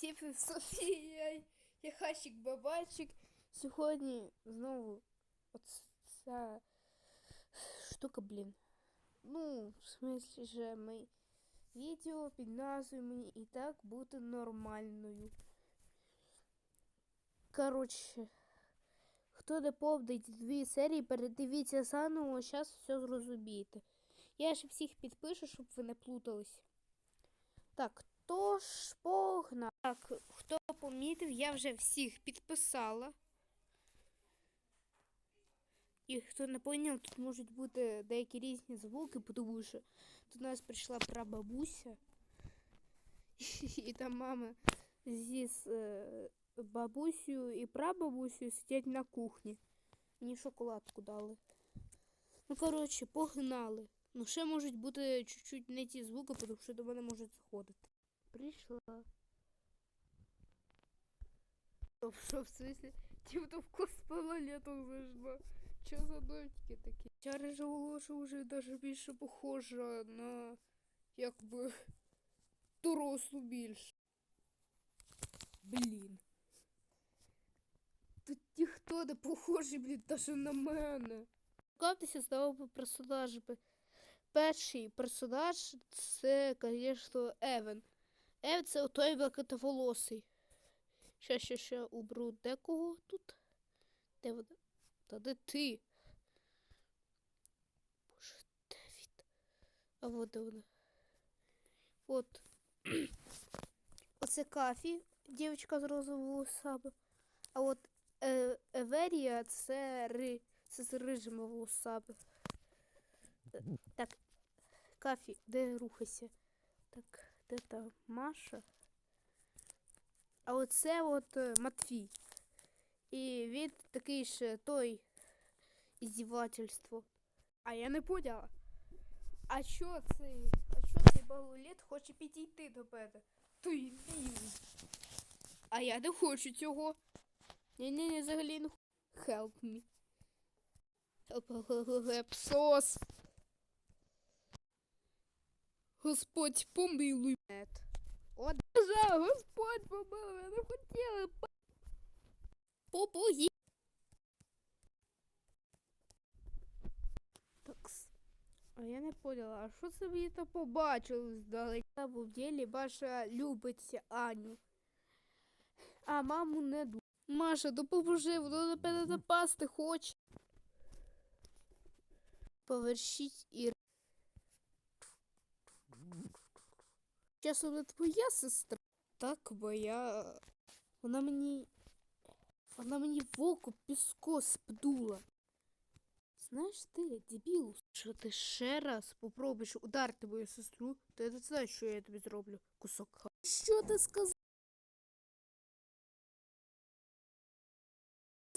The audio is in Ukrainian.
Всім Софія, я Хащик Бабайчик. Сьогодні знову оця штука, блін. Ну, в смислі же ми відео під назвою мені і так бути нормальною. Коротше, хто не повдить дві серії, передивіться заново, зараз все зрозумієте. Я ще всіх підпишу, щоб ви не плутались. Так, тож погнали. Так, хто помітив, я вже всіх підписала. І хто не поняв, тут можуть бути деякі різні звуки, тому що до нас прийшла прабабуся. І там мама зі е, бабусею і прабабусею сидять на кухні. Мені шоколадку дали. Ну, коротше, погнали. Ну, ще можуть бути чуть-чуть не ті звуки, тому що до мене можуть заходити. Прийшла. Стоп, що в смысле? Типа в космолетом зайшла. Що за дочки такі? Ця рижа волоша вже даже більше похожа на якби дорослу більше. Блін. Тут ніхто не похожий, блін, даже на мене. Цікавтеся з новими персонажами. Перший персонаж це, звісно, Евен. Евен це той великотоволосий. Ще, ще, ще убру декого тут. Де вона? Та де ти? Боже, де він? А от де вона. От. Оце Кафі, дівчинка з розовими волосами. А от е, Еверія це ри, це з рижими. Е, Так, Кафі, де рухайся? Так, де та Маша? А оце от е, Матвій. І він такий ж той іздівательство. А я не поняла. А що цей? А що цей балулет хоче підійти до мене? Той він. А я не хочу цього. Ні-ні-ні, взагалі не хочу. Help me. Help, help, help, help, сос. Господь помилуй. За, Господь помилуй, я не хотіла. Попуги. Такс. А я не поняла, а що це мені там побачили здалека? Бо в ділі Маша любить Аню. А маму не ду. Маша, допоможи, воно на мене напасти хоче. Повершіть і. Часом не твоя сестра. Так, бо я. Вона мені. Вона мені в піско спдула. Знаєш ти, дебіл, що ти ще раз попробуєш ударити мою сестру, то я не знаю, що я тобі зроблю. Кусок. Що ти сказав?